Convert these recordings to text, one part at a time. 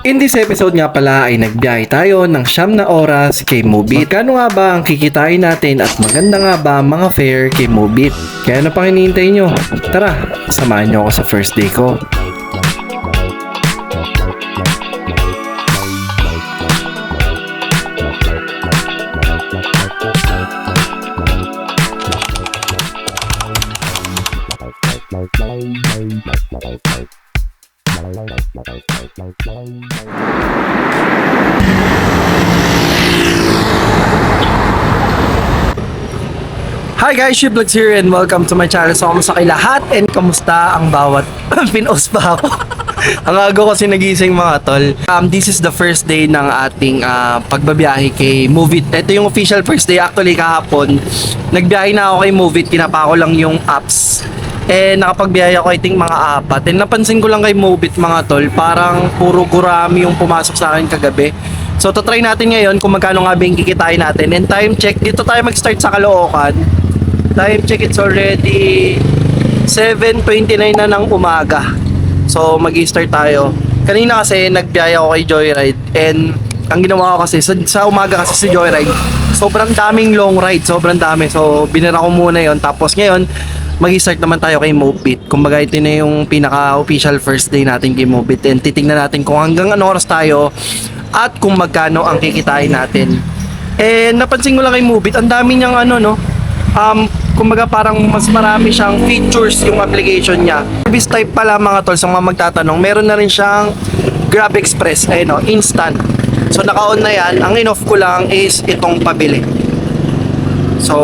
In this episode nga pala ay nagbiyahe tayo ng siyam na oras kay Mobit. Magkano nga ba ang kikitain natin at maganda nga ba mga fare kay Mobit? Kaya ano pang hinihintay nyo? Tara, samahan nyo ako sa first day ko. Hi guys, Shiplogs here and welcome to my channel. So, kamusta kay lahat and kamusta ang bawat pinos pa ako. ang agaw kasi nagising mga tol. Um, this is the first day ng ating ah, pagbabiyahe kay Movit. Ito yung official first day actually kahapon. Nagbiyahe na ako kay Movit, kinapa ko lang yung apps. Eh, nakapagbiyahe ako I think mga apat. And napansin ko lang kay Movit mga tol, parang puro gurami yung pumasok sa akin kagabi. So, to try natin ngayon kung magkano nga ba kikitain natin. And time check, dito tayo mag-start sa Caloocan. Time check, it's already 7.29 na ng umaga. So, mag start tayo. Kanina kasi nagbiyahe ako kay Joyride and ang ginawa ko kasi sa, sa umaga kasi sa Joyride, sobrang daming long ride, sobrang dami. So, binara ko muna yon Tapos ngayon, mag start naman tayo kay Mopit. Kumbaga ito na yung pinaka-official first day natin kay Mopit and titingnan natin kung hanggang ano oras tayo at kung magkano ang kikitain natin. Eh, napansin ko lang kay Mobit, ang dami niyang ano, no? Um, kumbaga parang mas marami siyang features yung application niya. Service type pala mga tol, sa mga magtatanong, meron na rin siyang Grab Express, ayun no, instant. So naka-on na yan, ang in-off ko lang is itong pabili. So,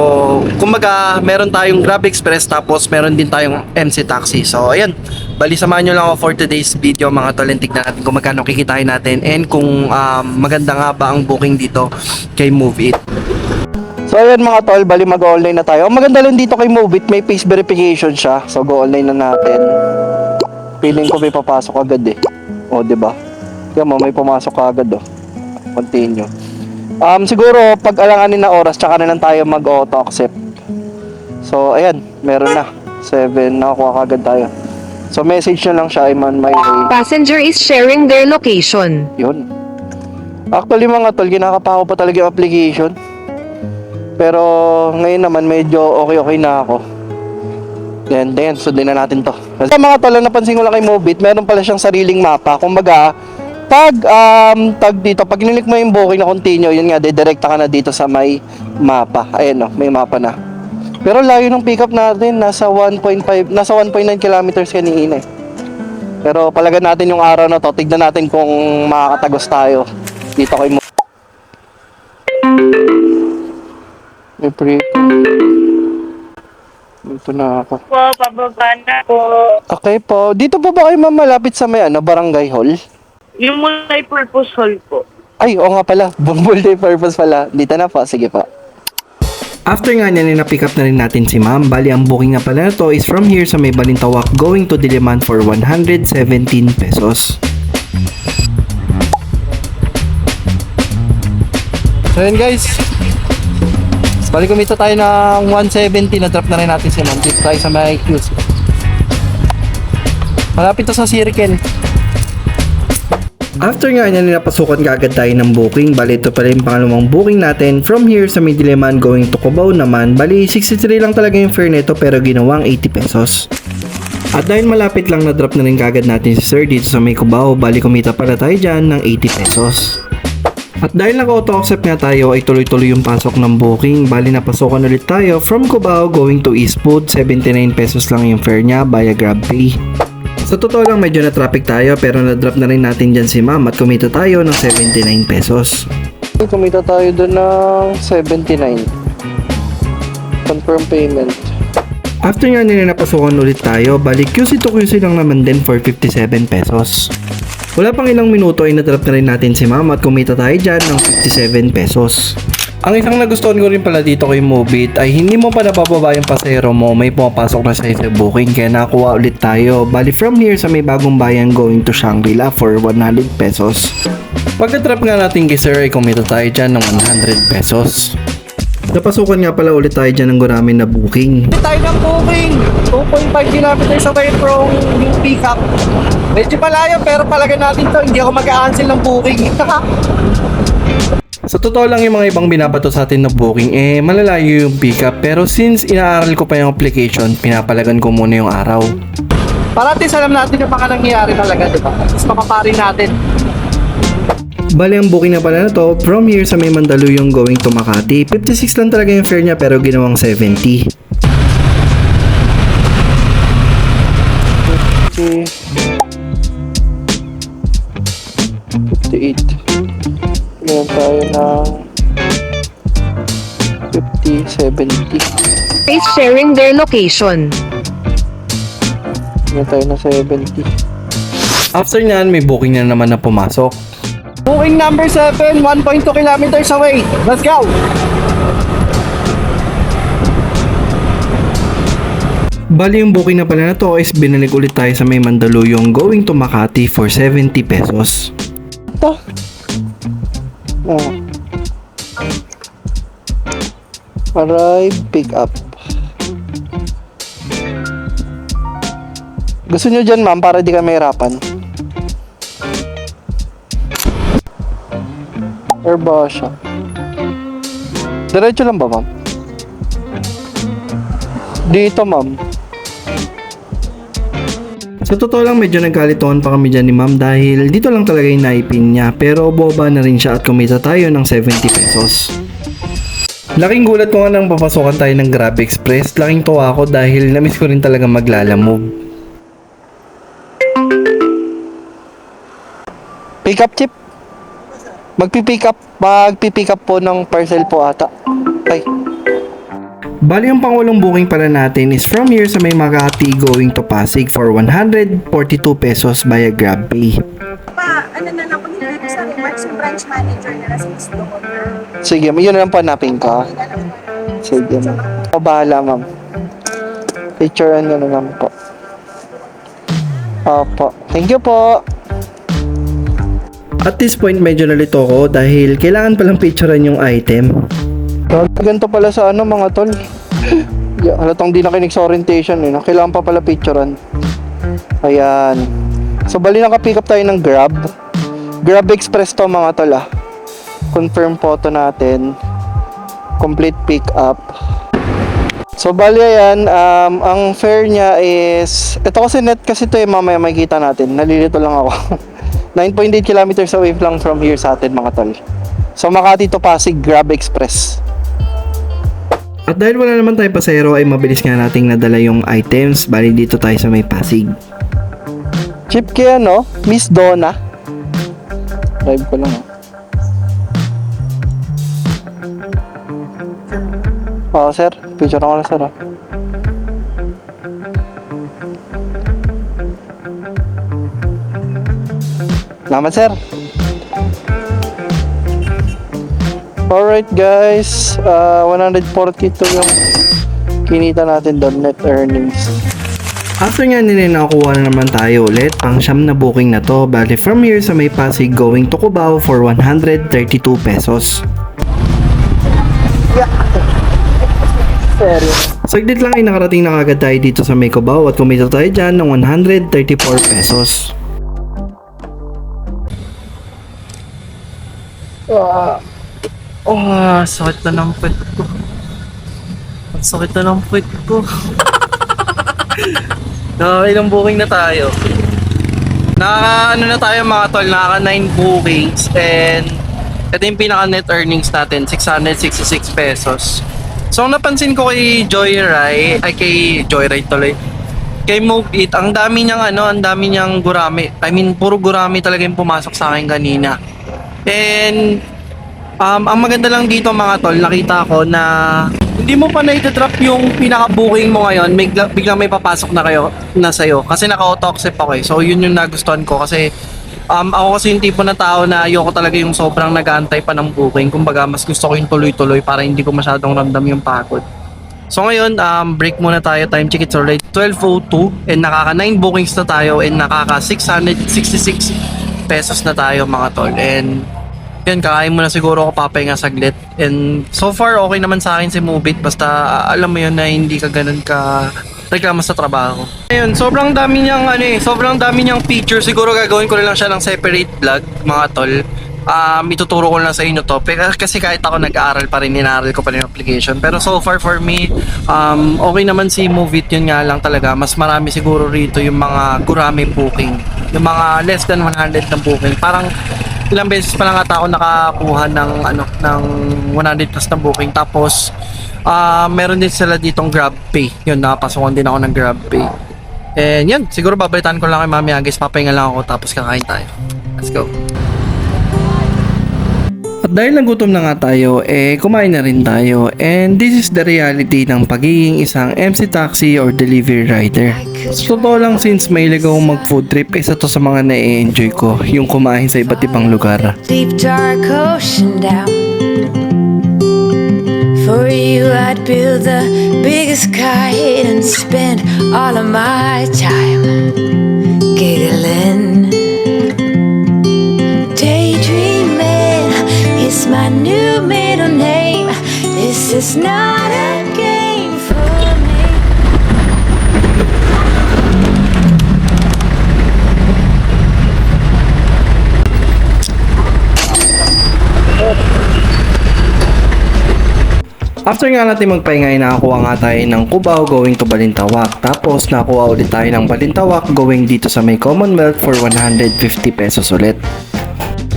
kumbaga, meron tayong Grab Express tapos meron din tayong MC Taxi. So, ayan. Bali, samahan nyo lang ako for today's video mga tol. And natin kung magkano kikitain natin and kung um, maganda nga ba ang booking dito kay Move It. So, ayan mga tol. Bali, mag-online na tayo. Ang maganda lang dito kay Move It, may face verification siya. So, go-online na natin. Feeling ko may papasok agad eh. O, di ba? Tingnan mo, may pumasok agad oh. Continue. Um, siguro, pag alanganin na oras, tsaka na lang tayo mag-auto accept. So, ayan, meron na. 7, nakakuha kagad tayo. So, message na lang siya, I'm on my way. Passenger is sharing their location. Yun. Actually, mga tol, ginakapa ko pa talaga yung application. Pero, ngayon naman, medyo okay-okay na ako. Then, then, sundin na natin to. Kasi mga tol, napansin ko lang kay Mobit, meron pala siyang sariling mapa. Kumbaga, pag um, tag dito, pag nilik mo yung booking na continue, yun nga, dedirekta ka na dito sa may mapa. Ayan o, may mapa na. Pero layo ng pickup natin, nasa 1.5, nasa 1.9 kilometers kanina eh. Pero palagan natin yung araw na to, tignan natin kung makakatagos tayo dito kay Mo. May pre Dito na ako. po, pababa na po. Okay po. Dito po ba kayo ma'am malapit sa may ano, barangay hall? Yung multi-purpose hall po. Ay, oo nga pala. Multi purpose pala. Dito na po. Sige po. After nga niya na pick up na rin natin si ma'am, bali ang booking nga pala na to is from here sa may Balintawak going to Diliman for 117 pesos. So yun guys, bali kumita tayo ng 170 na drop na rin natin si ma'am dito tayo sa may QC. Malapit to sa circle. After nga niya napasukan ka agad tayo ng booking, bali ito pala yung pangalawang booking natin. From here sa may Diliman going to Cubao naman, bali 63 lang talaga yung fare nito pero ginawang 80 pesos. At dahil malapit lang na drop na rin kagad natin si Sir dito sa may Cubao, bali kumita pala tayo dyan ng 80 pesos. At dahil naka-auto accept nga tayo ay tuloy-tuloy yung pasok ng booking, bali napasukan ulit tayo from Cubao going to Eastwood, 79 pesos lang yung fare niya via GrabPay. Sa totoo lang medyo na traffic tayo pero na-drop na rin natin dyan si ma'am at kumita tayo ng 79 pesos. Kumita tayo doon ng 79. Confirm payment. After nga nila napasukan ulit tayo, balik QC to QC lang naman din for 57 pesos. Wala pang ilang minuto ay na-drop na rin natin si ma'am at kumita tayo dyan ng 57 pesos. Ang isang nagustuhan ko rin pala dito kay Mobit ay hindi mo pa napababa yung pasero mo, may pumapasok na sa sa booking kaya nakuha ulit tayo. Bali from here sa may bagong bayan going to Shangri-La for 100 pesos. Pagka-trap nga natin kay Sir ay kumita tayo dyan ng 100 pesos. Napasukan nga pala ulit tayo dyan ng gurami na booking. tayo ng booking. 2.5 kilometers away from yung pickup. Medyo malayo pero palagay natin to. Hindi ako mag-cancel ng booking. Sa totoo lang yung mga ibang binabato sa atin na booking, eh malalayo yung pickup. Pero since inaaral ko pa yung application, pinapalagan ko muna yung araw. Para at alam natin yung baka nangyayari talaga, di ba? At least mapaparin natin. Bali ang booking na pala na to, from here sa may Mandaluyong going to Makati, 56 lang talaga yung fare niya pero ginawang 70. Tayo ng 50, 70. is sharing their location. Ngayon tayo ng 70. After nyan, may booking na naman na pumasok. Booking number 7, 1.2 kilometers away. Let's go! Bali yung booking na pala na to is binalik ulit tayo sa may Mandaluyong going to Makati for 70 pesos. Ito. Oh. Arrive, pick up. Gusto nyo dyan, ma'am, para di ka mahirapan? Or ba siya? Diretso lang ba, ma'am? Dito, ma'am. Sa totoo lang medyo nagkalitohan pa kami dyan ni ma'am dahil dito lang talaga yung naipin niya pero boba na rin siya at kumita tayo ng 70 pesos. Laking gulat ko nga nang papasokan tayo ng Grab Express. Laking tuwa ako dahil namiss ko rin talaga maglalamove. Pick up, chip. Magpi-pick up, magpi-pick up po ng parcel po ata. Ay, Bali yung pangulong booking pala natin is from here sa may Makati going to Pasig for 142 pesos via GrabPay. pa, ano na lang, hindi ko sa remarks yung branch manager nila sa East Locomotor. sige, yun na lang po hanapin ko. Sige, ma'am. O, bahala, ma'am. Picturean nyo na lang po. Opo. Thank you po. At this point medyo nalito ko dahil kailangan palang picturean yung item. Ganito pala sa ano, mga tol. Yeah, halatang di nakinig sa orientation eh. Kailangan pa pala picturean. Ayan. So, bali naka-pick up tayo ng Grab. Grab Express to mga tol ah. Confirm photo natin. Complete pick up. So, bali ayan, um, ang fare niya is, ito kasi net kasi to eh, mamaya makikita natin. Nalilito lang ako. 9.8 kilometers away lang from here sa atin mga tol. So, Makati to Pasig Grab Express. At dahil wala naman tayong pasero ay mabilis nga nating nadala yung items. Bali dito tayo sa may Pasig. Chip kaya no? Miss Donna. Drive ko lang. oh. Oo, sir. Picture ako na, sir. ah. Salamat, sir. Alright, guys. Uh, 142 yung kinita natin doon, net earnings. After nga nila nakakuha na naman tayo ulit, pang siyam na booking na to. Bali from here sa may Pasig going to Cubao for 132 pesos. Seryo. Saglit lang ay nakarating na kagad tayo dito sa may Cubao at kumita tayo dyan ng 134 pesos. Ah. Oh, sakit na ng puwet ko. Ang sakit na ng puwet ko. Nakakailang booking na tayo. Nakaka ano na tayo mga tol, nakaka 9 bookings and ito yung pinaka net earnings natin, 666 pesos. So ang napansin ko kay Joyride, ay kay Joyride tuloy, kay Move It, ang dami niyang ano, ang dami niyang gurami. I mean, puro gurami talaga yung pumasok sa akin kanina. And Um, ang maganda lang dito mga tol, nakita ko na hindi mo pa na-drop yung pinaka-booking mo ngayon, may, biglang may papasok na kayo na sa'yo. Kasi naka-auto accept ako eh. So yun yung nagustuhan ko kasi um, ako kasi yung tipo na tao na ayoko talaga yung sobrang nag-aantay pa ng booking. Kumbaga mas gusto ko yung tuloy-tuloy para hindi ko masyadong ramdam yung pagod. So ngayon, um, break muna tayo. Time check it's already 12.02 and nakaka 9 bookings na tayo and nakaka 666 pesos na tayo mga tol. And Yun, kakain muna siguro ako papahinga saglit. And so far, okay naman sa akin si Mubit. Basta alam mo yun na hindi ka ganun ka reklamo sa trabaho. Ayun, sobrang dami niyang ano eh, sobrang dami niyang feature. Siguro gagawin ko lang siya ng separate vlog, mga tol. Um, ituturo ko lang sa inyo to. Pero kasi kahit ako nag-aaral pa rin, inaral ko pa rin yung application. Pero so far for me, um, okay naman si Movit. Yun nga lang talaga. Mas marami siguro rito yung mga gurame booking. Yung mga less than 100 na booking. Parang ilang beses pa lang ata ako nakakuha ng ano ng 100 plus na booking. Tapos ah meron din sila ditong GrabPay yun nakapasukan din ako ng GrabPay and yun siguro babalitan ko lang kay Mami Agis papahinga lang ako tapos kakain tayo. Let's go At dahil nagutom na nga tayo, eh kumain na rin tayo. And this is the reality ng pagiging isang MC taxi or delivery rider. Sa totoo lang since may akong mag food trip, isa to sa mga na-enjoy ko, yung kumain sa iba't ibang lugar. deep dark ocean down. For you, I'd build the biggest kite and spend all of my time giggling. My new middle name. This is not a game for me. After nga natin magpahinga, ay nakakuha nga tayo ng Cubao going to Balintawak. Tapos nakuha ulit tayo ng Balintawak going dito sa may Commonwealth for 150 pesos ulit.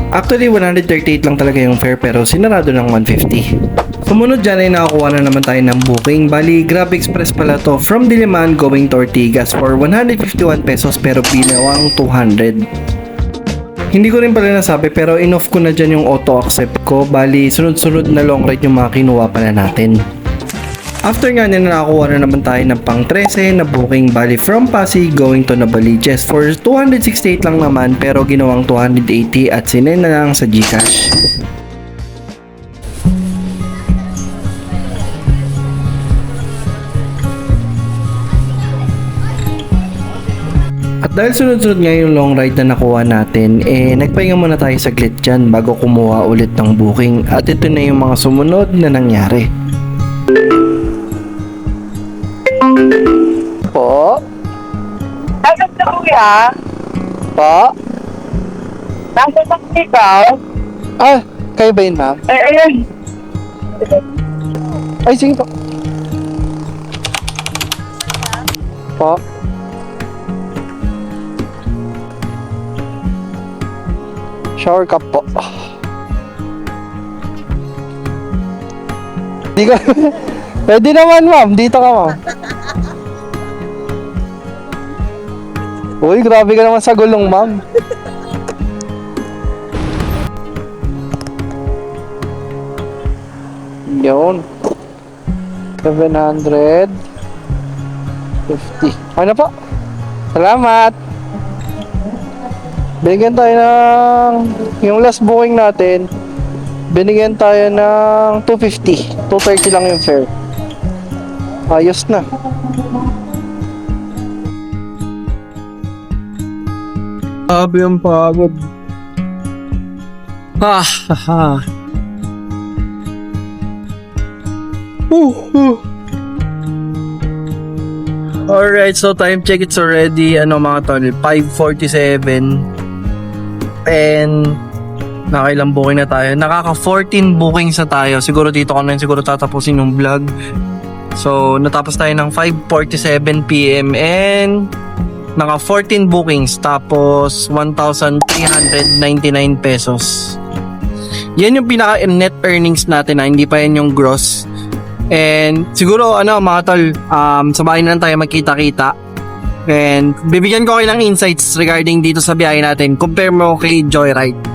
Actually, 138 lang talaga yung fare pero sinarado ng 150. Sumunod dyan ay nakakuha na naman tayo ng booking. Bali, Grab Express pala to from Diliman going to Ortigas for 151 pesos pero binawang 200. Hindi ko rin pala nasabi pero in-off ko na dyan yung auto accept ko. Bali, sunod-sunod na long ride yung mga kinuha pala natin. After nga nila nakakuha na naman tayo ng pang 13 na booking bali from Pasig going to Nabaliches for 268 lang naman pero ginawang 280 at sinend na lang sa Gcash. At dahil sunod-sunod nga yung long ride na nakuha natin, eh nagpahinga muna tayo saglit dyan bago kumuha ulit ng booking at ito na yung mga sumunod na nangyari. Kuya? Po? Nasaan na ikaw? Ah, kayo ba yun ma'am? Ay, ayun. Ay, sige po. Po? Shower cup po. Di ka... Pwede naman ma'am, dito ka ma'am. Uy, grabe ka naman sa gulong ma'am. Yun. 750. Ano po? Salamat. Binigyan tayo ng yung last booking natin. Binigyan tayo ng 250. 230 lang yung fare. Ayos na. Grabe ang pagod. Ah, haha. Uh, uh. Alright, so time check it's already ano mga tol, 5:47. And nakailang booking na tayo. Nakaka 14 bookings na tayo. Siguro dito ko na yun siguro tatapusin yung vlog. So, natapos tayo ng 5.47 p.m. and naka 14 bookings tapos 1,399 pesos. Yan yung pinaka net earnings natin na hindi pa yan yung gross. And siguro ano mga tol, um, sa bahay na lang tayo magkita-kita. And bibigyan ko kayo ng insights regarding dito sa biyahe natin. Compare mo kay Joyride.